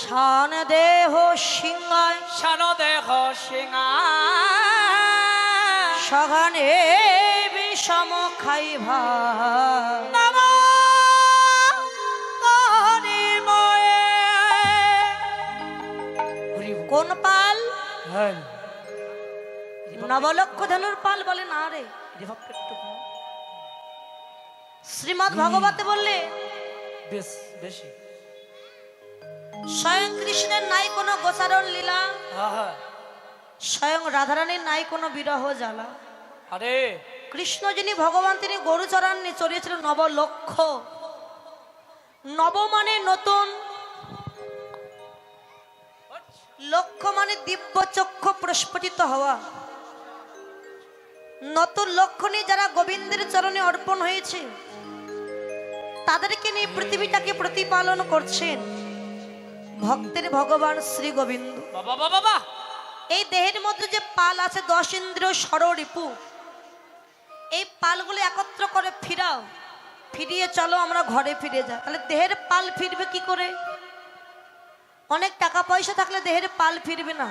শান দেহ সিংহায়। শান দেহ সিংহা সঘনে বিষম খাইভা। কোন পাল? নবলক্ষ ধনুর পাল বলে না রে। শ্রীমদ ভাগবতে বললে বেশ বেশি। স্বয়ং কৃষ্ণের নাই কোনো গোচারণ লীলা। হ্যাঁ হ্যাঁ। স্বয়ং রাধারানীর নাই কোনো বিরহ জ্বালা। আরে। কৃষ্ণ যিনি ভগবান তিনি গরুচরণ নিয়ে চড়িয়েছিলেন নব লক্ষ নব মানে নতুন লক্ষ মানে দিব্য চক্ষু প্রস্ফুটিত হওয়া। নতুন লক্ষ্য নিয়ে যারা গোবিন্দের চরণে অর্পণ হয়েছে তাদেরকে নিয়ে পৃথিবীটাকে প্রতিপালন করছেন। ভক্তের ভগবান শ্রী গোবিন্দ। বাবা বাবা বাবা। এই দেহের মধ্যে যে পাল আছে দশ ইন্দ্রিয় ষড়রিপু এই পালগুলো একত্র করে ফিরাও। ফিরিয়ে চলো আমরা ঘরে ফিরে যাই। তাহলে দেহের পাল ফিরবে কি করে? অনেক টাকা পয়সা থাকলে দেহের পাল ফিরবে না।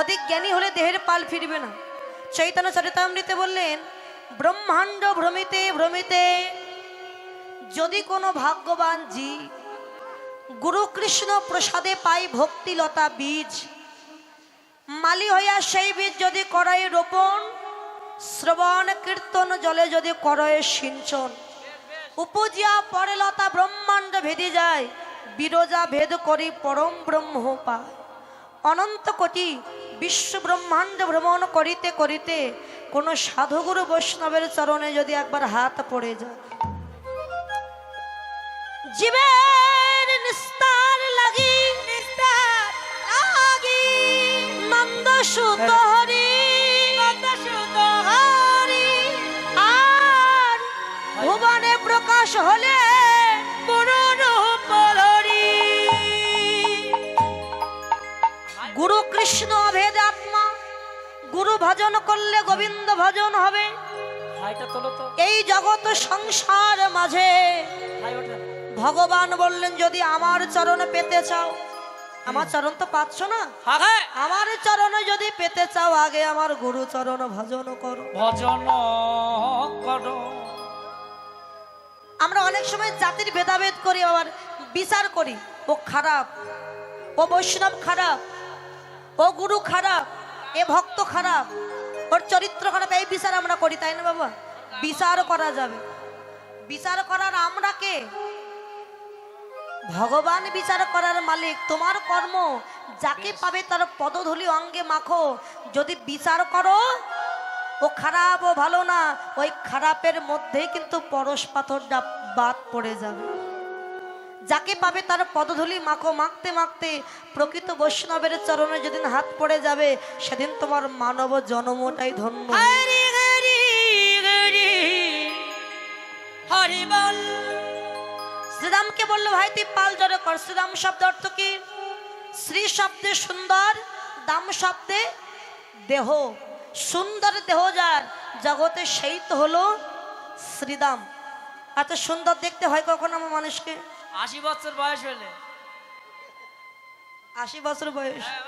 অধিক জ্ঞানী হলে দেহের পাল ফিরবে না। চৈতন্য চরিতামৃতে বললেন ব্রহ্মাণ্ড ভ্রমিতে ভ্রমিতে যদি কোনো ভাগ্যবান জি গুরু কৃষ্ণ প্রসাদে পাই ভক্তিলতা বীজ। মালি হইয়া সেই বীজ যদি করাই রোপণ, শ্রবণ কীর্তন জলে যদি করয়ে সিঞ্চন। উপজিয়া পরে লতা ব্রহ্মাণ্ড ভেদে যায়, বিরজা ভেদ করি পরম ব্রহ্ম পায়। অনন্ত কোটি বিশ্ব ব্রহ্মাণ্ড ভ্রমণ করিতে করিতে কোনো সাধুগুরু বৈষ্ণবের চরণে যদি একবার হাত পড়ে যায়। জীবের সুত হরি হরি আর ভুবনে প্রকাশ হলে গুরু কৃষ্ণ অভেদ আত্মা গুরু ভজন করলে গোবিন্দ ভজন হবে। এই জগৎ সংসার মাঝে ভগবান বললেন যদি আমার চরণ পেতে চাও আমার চরণ তো পাচ্ছ না? আমার চরণে যদি পেতে চাও আগে আমার গুরু চরণ ভজন করো। ভজন করো। আমরা অনেক সময় জাতির ভেদাভেদ করি আবার বিচার করি। ও খারাপ ও বৈষ্ণব খারাপ ও গুরু খারাপ এ ভক্ত খারাপ ওর চরিত্র খারাপ এই বিচার আমরা করি তাই না বাবা? বিচার করা যাবে। বিচার করার আমরা কে? ভগবান বিচার করার মালিক, তোমার কর্ম যাকে পাবে তার পদধূলি অঙ্গে মাখো। যদি বিচার করো, ও খারাপ ও ভালো না, ওই খারাপের মধ্যে কিন্তু পরশ পাথরটা বাদ পড়ে যাবে। যাকে পাবে তার পদধূলি মাখো, মাখতে মাখতে প্রকৃত বৈষ্ণবের চরণে যেদিন হাত পড়ে যাবে, সেদিন তোমার মানব জন্মটাই ধন্য। হরি বল। শ্রীরামকে বলল ভাই তুই পাল জড়ো কর। শ্রীরাম শব্দ অর্থ কি? শ্রী শব্দে সুন্দর দাম শব্দে দেহ। সুন্দর দেহ যার জগতে সেই তো হলো শ্রীদাম। এত সুন্দর দেখতে হয় কখন আমার মানুষকে? আশি বছর বয়স হলে। আশি বছর বয়স। হ্যাঁ,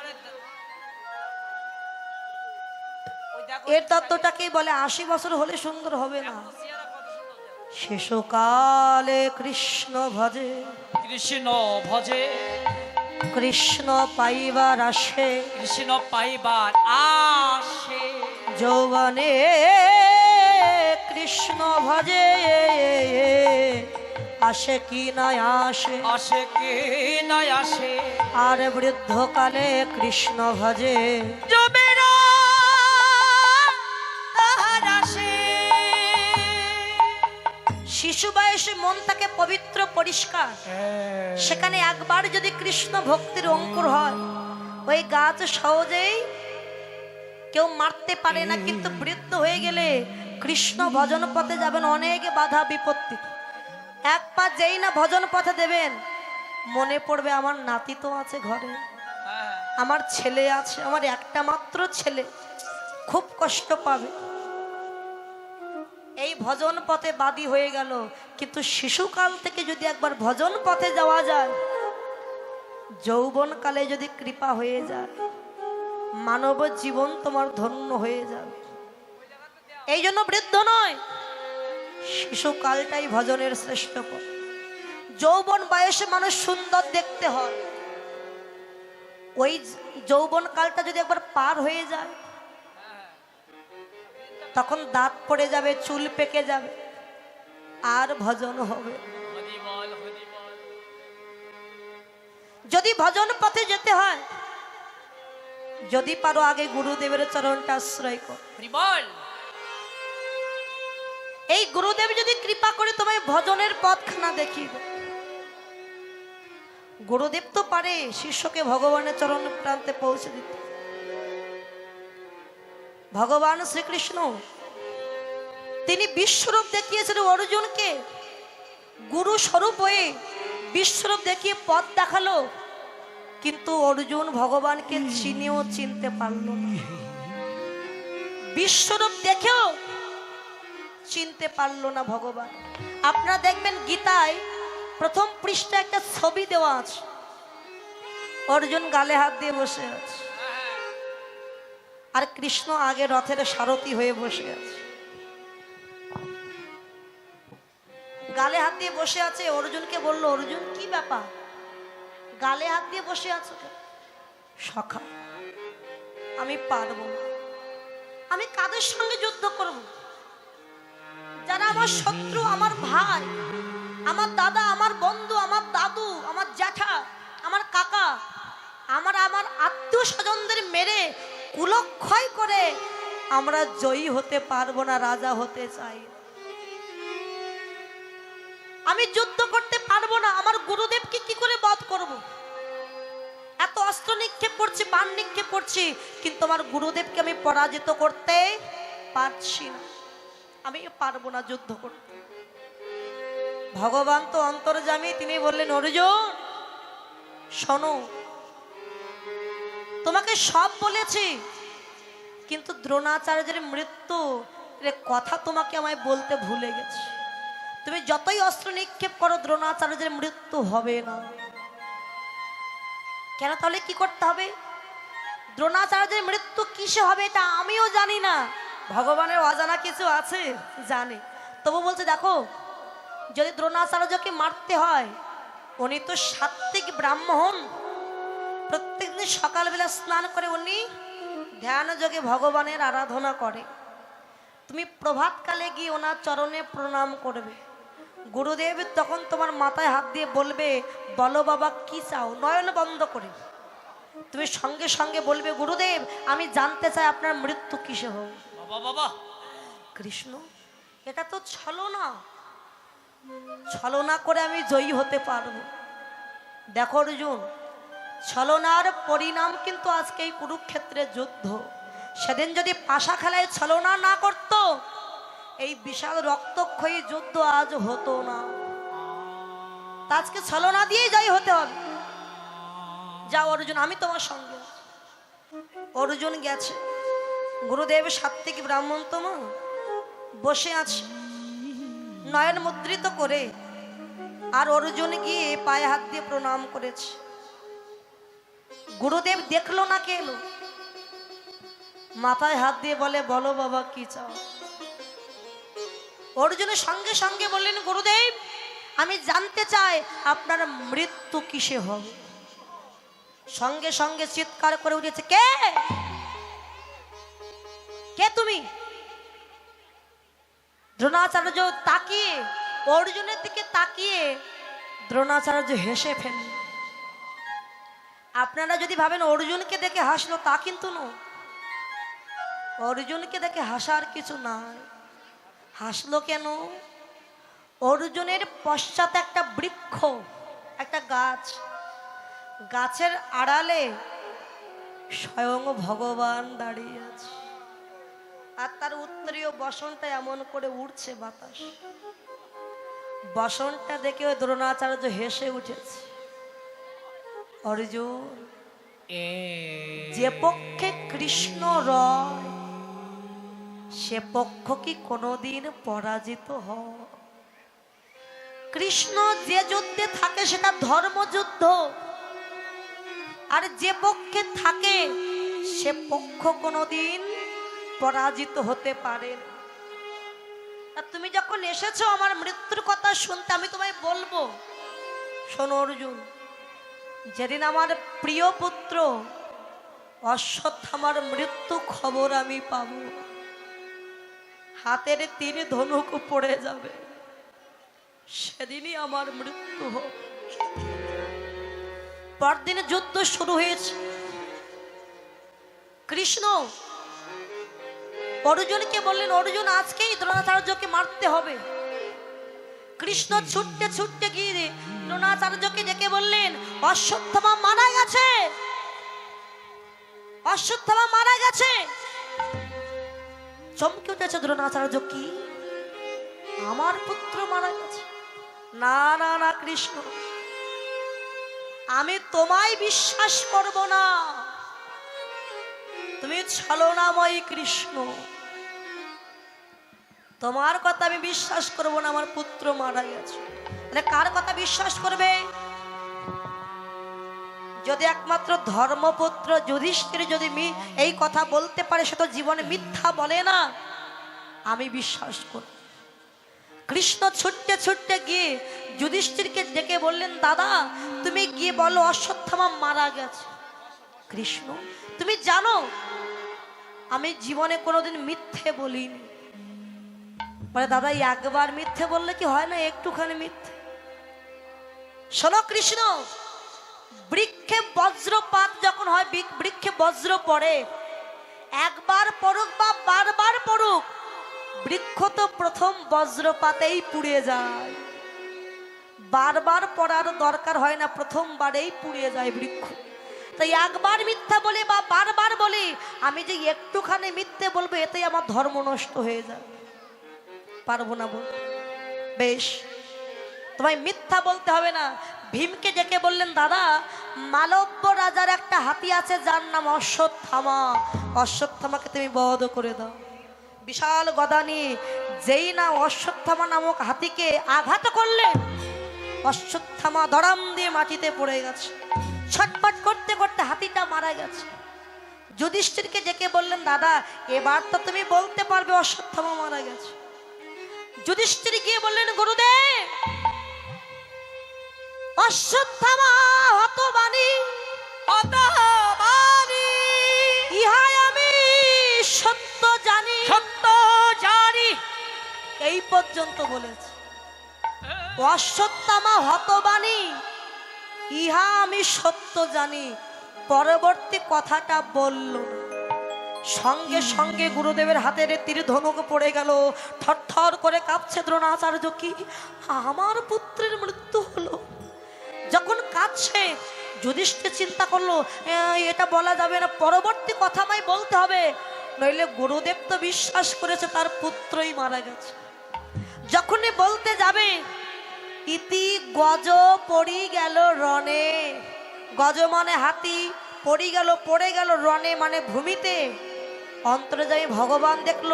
এর তত্ত্বটাকেই বলে? আশি বছর হলে সুন্দর হবে না। শেষকালে কৃষ্ণ ভজে। কৃষ্ণ ভজে। কৃষ্ণ পাইবার আসে কৃষ্ণ পাইবার আসে। যৌবনে কৃষ্ণ ভজে। আসে কি না আসে? আসে কি নয় আসে। আর বৃদ্ধকালে কৃষ্ণ ভজে। জমেরা বয়সে মন থাকে পবিত্র পরিষ্কার। সেখানে একবার যদি কৃষ্ণ ভক্তির অঙ্কুর হয় ওই গাছ সহজেই কেউ মারতে পারে না কিন্তু বৃদ্ধ হয়ে গেলে কৃষ্ণ ভজন পথে যাবেন অনেক বাধা বিপত্তি এক পা যেই না ভজন পথে দেবেন মনে পড়বে আমার নাতি তো আছে ঘরে হ্যাঁ। আমার ছেলে আছে আমার একটা মাত্র ছেলে খুব কষ্ট পাবে। এই ভজন পথে বাদী হয়ে গেল। কিন্তু শিশুকাল থেকে যদি একবার ভজন পথে যাওয়া যায়, যৌবনকালে যদি কৃপা হয়ে যায়, মানব জীবন তোমার ধন্য হয়ে যাবে। এই জন্য বৃদ্ধ নয়, শিশুকালটাই ভজনের শ্রেষ্ঠ পথ। যৌবন বয়সে মানুষ সুন্দর দেখতে হয়। ওই যৌবন কালটা যদি একবার পার হয়ে যায় তখন দাঁত পড়ে যাবে চুল পেকে যাবে। আর ভজন হবে। যদি ভজন পথে যেতে হয় যদি পারো আগে গুরুদেবের চরণটা আশ্রয় কর। এই গুরুদেব যদি কৃপা করে তোমায় ভজনের পথখানা দেখিয়ে দেয়। গুরুদেব তো পারে শিষ্যকে ভগবানের চরণ প্রান্তে পৌঁছে দিতে। ভগবান শ্রীকৃষ্ণ। তিনি বিশ্বরূপ দেখিয়েছিলেন অর্জুনকে। গুরু স্বরূপ হয়ে বিশ্বরূপ দেখিয়ে পথ দেখাল। কিন্তু অর্জুন ভগবানকে চিনেও চিনতে পারল না। বিশ্বরূপ দেখেও চিনতে পারল না ভগবান। আপনারা দেখবেন গীতায় প্রথম পৃষ্ঠা একটা ছবি দেওয়া আছে। অর্জুন গালে হাত দিয়ে বসে আছে। আর কৃষ্ণ আগে রথের সারথি হয়ে বসে আছে। গালে হাত দিয়ে বসে আছে, অর্জুনকে বলল, অর্জুন, কি ব্যাপার? গালে হাত দিয়ে বসে আছো সখা, আমি পারব আমি কাদের সঙ্গে যুদ্ধ করব? যারা আমার শত্রু, আমার ভাই, আমার দাদা, আমার বন্ধু, আমার দাদু, আমার জ্যাঠা, আমার কাকা, আমার আমার আত্মীয় স্বজনদের মেরে কুলক্ষয় করে আমরা জয়ী হতে পারব না, রাজা হতে চাই। আমি যুদ্ধ করতে পারব না, আমার গুরুদেবকে কি করে বধ করব। এত অস্ত্র নিক্ষেপ করছি, বান নিক্ষেপ করছি, কিন্তু আমার গুরুদেবকে আমি পরাজিত করতে পারছি না। আমি পারব না যুদ্ধ করতে। ভগবান তো অন্তর্জামী তিনি বললেন, অর্জুন, শোনো তোমাকে সব বলেছি। কিন্তু দ্রোণাচার্যের মৃত্যু এর কথা তোমাকে আমায় বলতে ভুলে গেছি। তুমি যতই অস্ত্র নিক্ষেপ করো, দ্রোণাচার্যের মৃত্যু হবে না। কেন তাহলে কি করতে হবে? দ্রোণাচার্যের মৃত্যু কিসে হবে এটা আমিও জানি না। ভগবানের অজানা কিছু আছে? জানে। তবু বলছে, দেখো, যদি দ্রোণাচার্যকে মারতে হয়, উনি তো সাত্বিক ব্রাহ্মণ। প্রত্যেকদিন সকালবেলা স্নান করে উনি ধ্যান যোগে ভগবানের আরাধনা করে। তুমি প্রভাতকালে গিয়ে ওনার চরণে প্রণাম করবে। গুরুদেব তখন তোমার মাথায় হাত দিয়ে বলবে বলো বাবা কি চাও? নয়ন বন্ধ করে। তুমি সঙ্গে সঙ্গে বলবে গুরুদেব আমি জানতে চাই আপনার মৃত্যু কিসে হোক? বাবা বাবা। কৃষ্ণ এটা তো ছলনা। ছলনা করে আমি জয়ী হতে পারব। দেখো অর্জুন ছলনার পরিণাম কিন্তু আজকে এই কুরুক্ষেত্রে যুদ্ধ। সেদিন যদি পাশা খেলায় ছলনা না করত, এই বিশাল রক্তক্ষয়ী যুদ্ধ আজ হতো না। আজকে ছলনা দিয়েই যাই হতে হবে। যা অর্জুন, আমি তোমার সঙ্গে। অর্জুন গেছে। গুরুদেব সাত্বিক ব্রাহ্মণ তোমা বসে আছে। নয়ন মুদ্রিত করে আর অর্জুন গিয়ে পায়ে হাত দিয়ে প্রণাম করেছে। গুরুদেব দেখল না কে এলো মাথায় হাত দিয়ে বলে, বলো বাবা, কি চাও? অর্জুনের সঙ্গে সঙ্গে বললেন, গুরুদেব, আমি জানতে চাই আপনার মৃত্যু কিসে হবে? সঙ্গে সঙ্গে চিৎকার করে উঠেছে, কে? কে তুমি? দ্রোণাচার্য তাকিয়ে, অর্জুনের দিকে তাকিয়ে দ্রোণাচার্য হেসে ফেলল আপনারা যদি ভাবেন অর্জুনকে দেখে হাসলো, তা কিন্তু নয়। অর্জুনকে দেখে হাসার কিছু নাই। হাসলো কেন? অর্জুনের পশ্চাতে একটা বৃক্ষ, একটা গাছ, গাছের আড়ালে স্বয়ং ভগবান দাঁড়িয়ে আছে। আর তার উত্তরীয় বসনটা এমন করে উঠছে বাতাস। বসনটা দেখে ওই দ্রোণাচার্য হেসে উঠেছে। অর্জুন যে পক্ষে কৃষ্ণ রয় সে পক্ষ কি কোনোদিন পরাজিত হয় কৃষ্ণ যে যুদ্ধে থাকে সেটা ধর্মযুদ্ধ আর যে পক্ষে থাকে সে পক্ষ কোনোদিন পরাজিত হতে পারে তুমি যখন এসেছ আমার মৃত্যুর কথা শুনতে আমি তোমায় বলব। শোনো অর্জুন যেদিন আমার প্রিয় পুত্র অশ্বত্থামার মৃত্যু খবর আমি পাবো। হাতের তীর ধনুক পড়ে যাবে। সেদিনই আমার মৃত্যু হবে। পরদিনে যুদ্ধ শুরু হয়েছে। কৃষ্ণ, অর্জুনকে বললেন, অর্জুন, আজকেই দ্রোণাচার্যকে মারতে হবে। কৃষ্ণ ছুটতে ছুটতে গিয়ে দ্রোণাচার্যকে ডেকে বললেন, অশ্বত্থামা মারা গেছে। অশ্বত্থমা মারা গেছে। চমকে উঠেছে দ্রোণাচার্য, কি? আমার পুত্র মারা গেছে। না না না, কৃষ্ণ। আমি তোমায় বিশ্বাস করব না। তুমি ছলনাময়ী কৃষ্ণ। তোমার কথা আমি বিশ্বাস করব না, আমার পুত্র মারা গেছে। তাহলে কার কথা বিশ্বাস করবে? যদি একমাত্র ধর্মপুত্র যুধিষ্ঠির যদি এই কথা বলতে পারে, সে তো জীবনে মিথ্যা বলে না। আমি বিশ্বাস করব কৃষ্ণ ছুটতে ছুটতে গিয়ে যুধিষ্ঠিরকে ডেকে বললেন, দাদা, তুমি গিয়ে বলো, অশ্বত্থামা মারা গেছে। কৃষ্ণ, তুমি জানো, আমি জীবনে কোনোদিন মিথ্যে বলিনি। বলে দাদা একবার মিথ্যে বললে কি হয় না? একটুখানি মিথ্যে। শোনো কৃষ্ণ, বৃক্ষে বজ্রপাত যখন হয় বৃক- বৃক্ষে বজ্র পড়ে। একবার পড়ুক বা বারবার পড়ুক, বৃক্ষ তো প্রথম বজ্রপাতেই পুড়ে যায়। বারবার পড়ার দরকার হয় না, প্রথমবারেই পুড়ে যায় বৃক্ষ। তাই একবার মিথ্যা বলি বা বারবার বলি, আমি যে একটুখানি মিথ্যে বলব, এতেই আমার ধর্ম নষ্ট হয়ে যাবে। পারব না বল বেশ, তোমায় মিথ্যা বলতে হবে না। ভীমকে ডেকে বললেন, দাদা, মালব্য রাজার একটা হাতি আছে, যার নাম অশ্বত্থামা। অশ্বত্থামাকে তুমি বধ করে দাও। বিশাল গদা নিয়ে যেই না অশ্বত্থামা নামক হাতিকে আঘাত করলেন অশ্বত্থামা দরাম দিয়ে মাটিতে পড়ে গেছে। ছটপট করতে করতে হাতিটা মারা গেছে। যুধিষ্ঠিরকে ডেকে বললেন, দাদা, এবার তো তুমি বলতে পারবে অশ্বত্থামা মারা গেছে। যুধিষ্ঠির গিয়ে বললেন গুরুদেব অশ্বত্থামা হতবাণী হতবাণী। ইহাই আমি সত্য জানি। সত্য জানি। এই পর্যন্ত বলেছে। অশ্বত্থামা হতবাণী ইহা আমি সত্য জানি। পরবর্তী কথাটা বলল না। সঙ্গে সঙ্গে গুরুদেবের হাতের তীর ধনুক পড়ে গেল। থরথর করে কাঁপছে দ্রোণাচার্য কি? আমার পুত্রের মৃত্যু হলো। যখন কাঁদছে, যুধিষ্ঠির চিন্তা করল এটা বলা যাবে না, পরবর্তী কথা বলতে হবে। নইলে গুরুদেব তো বিশ্বাস করেছে তার পুত্রই মারা গেছে। যখনই বলতে যাবে, ইতি গজ পড়ি গেল রনে গজ মানে হাতি, পড়ি গেল, পড়ে গেল রনে মানে ভূমিতে। অন্তরে যাই ভগবান দেখল,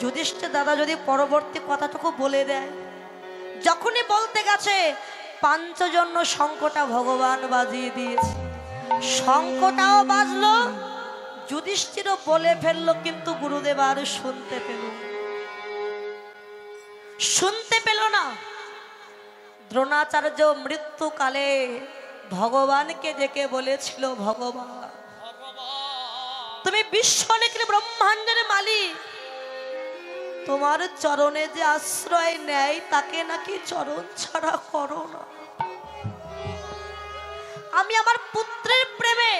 যুধিষ্ঠির দাদা যদি পরবর্তী কথাটুকু বলে দেয়, যখনই বলতে গেছে, পাঞ্চজন্য শঙ্কটা ভগবান বাজিয়ে দিয়েছে। শঙ্কটাও বাজলো, যুধিষ্ঠিরও বলে ফেলল, কিন্তু গুরুদেব আর শুনতে পেল শুনতে পেল না। দ্রোণাচার্য মৃত্যুকালে ভগবানকে ডেকে বলেছিল, ভগবান তুমি বিশ্ব নাকি ব্রহ্মাণ্ডের মালিক। তোমার চরণে যে আশ্রয় নেয়, তাকে নাকি চরণ ছাড়া করো না। আমি আমার পুত্রের প্রেমে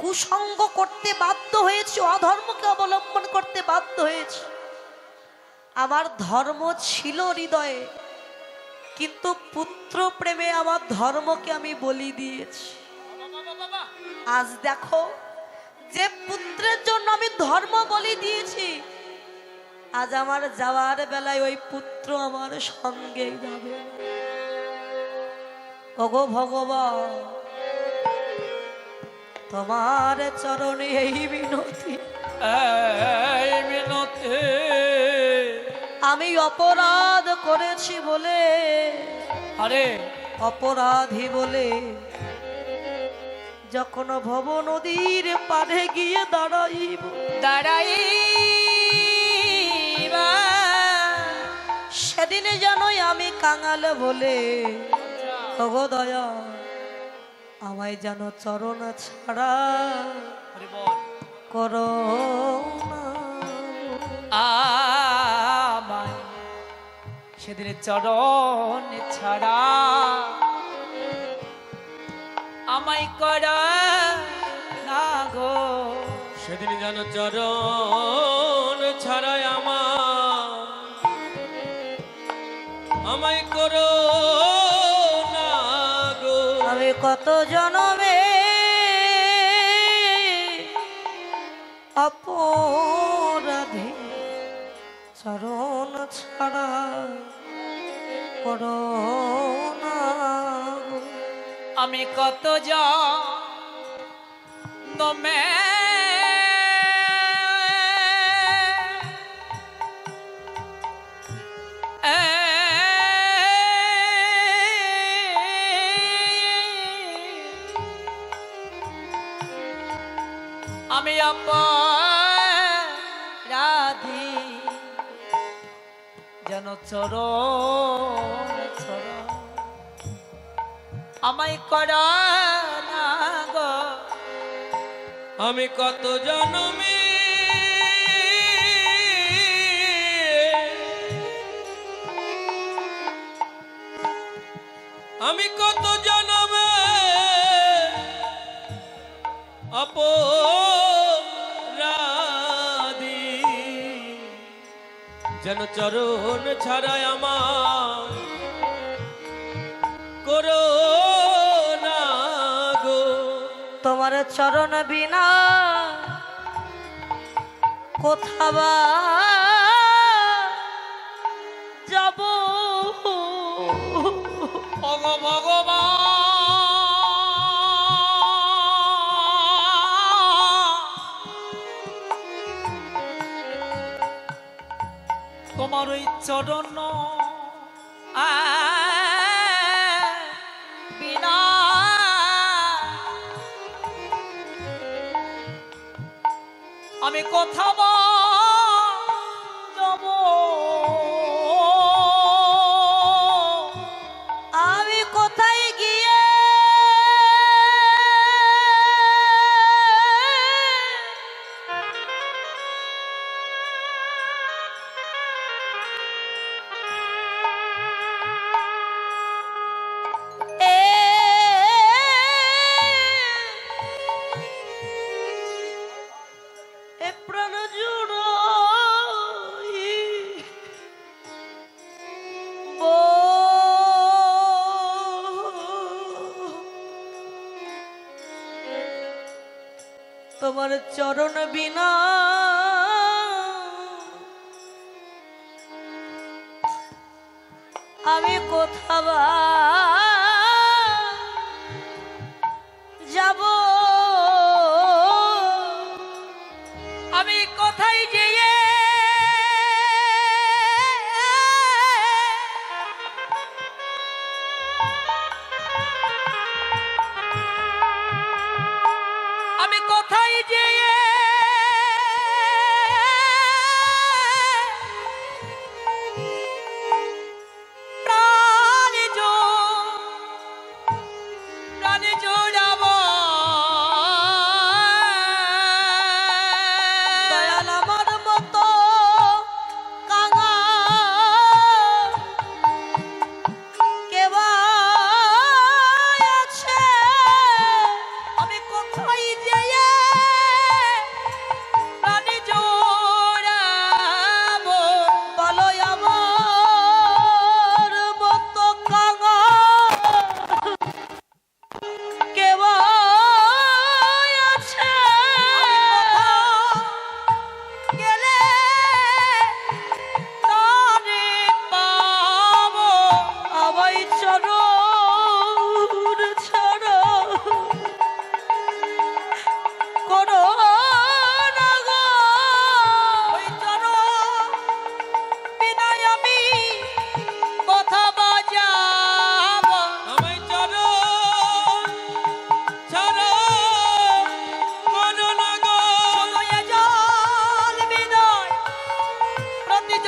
কুসঙ্গ করতে বাধ্য হয়েছি, অধর্মকে অবলম্বন করতে বাধ্য হয়েছি। আমার ধর্ম ছিল হৃদয়ে, কিন্তু পুত্র প্রেমে আমার ধর্মকে আমি বলি দিয়েছি। আজ দেখো যে পুত্রের জন্য আমি ধর্ম বলি দিয়েছি আজ আমার যাওয়ার বেলায় ওই পুত্র আমার সঙ্গে যাবে। ওগো ভগবান তোমার চরণে এই বিনতি। এই মিনতে আমি অপরাধ করেছি বলে আরে! অপরাধী বলে যখন ভব নদীর পাড়ে গিয়ে দাঁড়াইব। দাঁড়াই সেদিনে জানোই আমি কাঙাল বলে। দয়া আমায় যেন চরণ ছাড়া করো। আমায় সেদিন চরণ ছাড়া আমায় করা না গো। সেদিন যেন চরণ ছাড়াই আমার। আমায় করো না গো। আমি কত জনমে অপরাধী চরণ ছাড়া করো। আমি কত জমে আমি রাধি যেন চরণ আমায় করা গো। আমি কত জনমে। আমি কত জনমে। অপরাধী। যেন চরণ ছাড়াই আমার চরণ বিনা কোথাবা যাব? তোমার ওই চরণ কথা চরণ বিনা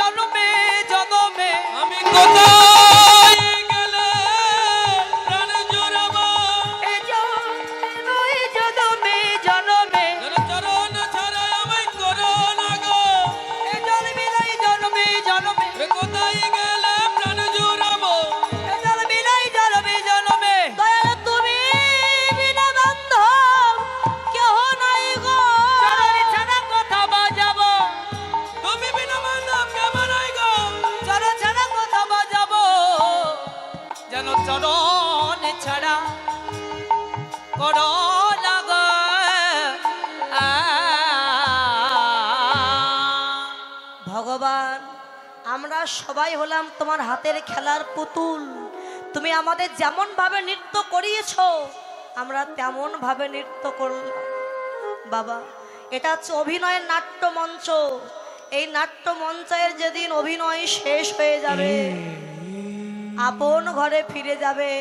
জন্মে জন্মে। আমি কোথায় আমরা সবাই হলাম তোমার হাতের খেলার পুতুল। তুমি আমাদের যেমন ভাবে নৃত্য করিয়েছো, আমরা তেমন ভাবে নৃত্য করলাম। বাবা, এটা হচ্ছে অভিনয়ের নাট্য মঞ্চ এই নাট্য মঞ্চের যেদিন অভিনয় শেষ হয়ে যাবে, আপন ঘরে ফিরে যাবে,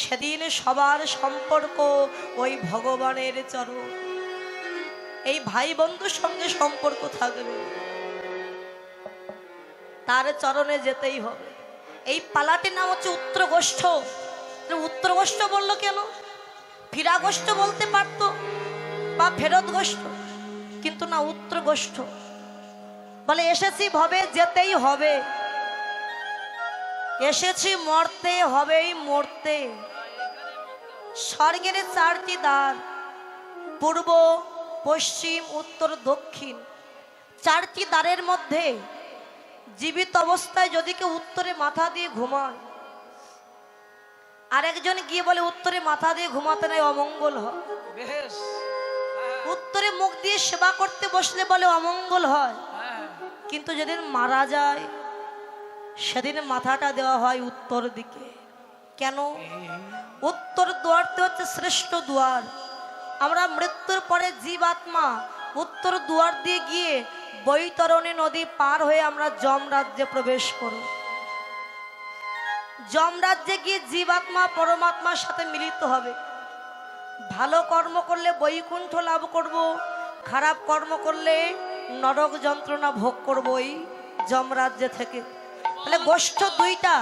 সেদিন সবার সম্পর্ক ওই ভগবানের চরণ। এই ভাই বন্ধুর সঙ্গে সম্পর্ক থাকবে। তার চরণে যেতেই হবে। এই পালাটির নাম হচ্ছে উত্তরগোষ্ঠ। উত্তরগোষ্ঠ বলল কেন? ফিরাগোষ্ঠ বলতে পারতো বা ফেরত গোষ্ঠ কিন্তু না উত্তর গোষ্ঠ বলে, এসেছি, ভবে, যেতেই হবে। এসেছি, মরতে হবেই মরতে। স্বর্গের চারটি দ্বার, পূর্ব, পশ্চিম, উত্তর, দক্ষিণ। চারটি দ্বারের মধ্যে জীবিত অবস্থায় যদি কেউ উত্তরে মাথা দিয়ে ঘুমায় আরেকজন গিয়ে বলে উত্তরে মাথা দিয়ে ঘুমাতে নাই অমঙ্গল হয়। উত্তরে মুখ দিয়ে সেবা করতে বসলে বলে অমঙ্গল হয়। কিন্তু যেদিন মারা যায় সেদিন মাথাটা দেওয়া হয় উত্তর দিকে। কেন? উত্তর দুয়ারতে হচ্ছে শ্রেষ্ঠ দুয়ার। আমরা মৃত্যুর পরে জীব আত্মা উত্তর দুয়ার দিয়ে গিয়ে বৈতরণী নদী পার হয়ে আমরা যম রাজ্যে প্রবেশ করি যম রাজ্যে গিয়ে জীবাত্মা, পরমাত্মার সাথে মিলিত হবে। ভালো কর্ম করলে বৈকুণ্ঠ লাভ করব, খারাপ কর্ম করলে নরক যন্ত্রণা ভোগ করবই যমরাজ্য থেকে। তাহলে গোষ্ঠ দুইটা,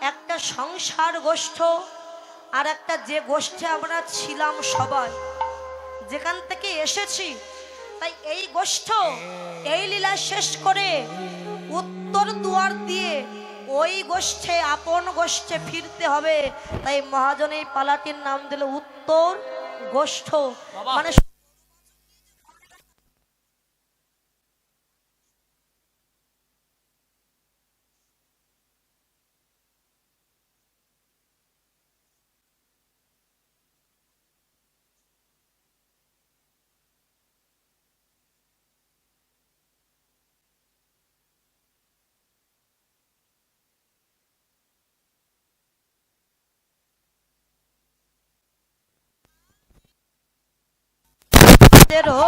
একটা সংসার গোষ্ঠ আর একটা যে গোষ্ঠে আমরা ছিলাম সবাই। যেখান থেকে এসেছি তাই এই গোষ্ঠ এই লীলা শেষ করে উত্তর দুয়ার দিয়ে ওই গোষ্ঠে আপন গোষ্ঠে ফিরতে হবে। তাই মহাজন এই পালাটির নাম দিল উত্তর গোষ্ঠ। মানে আমাদের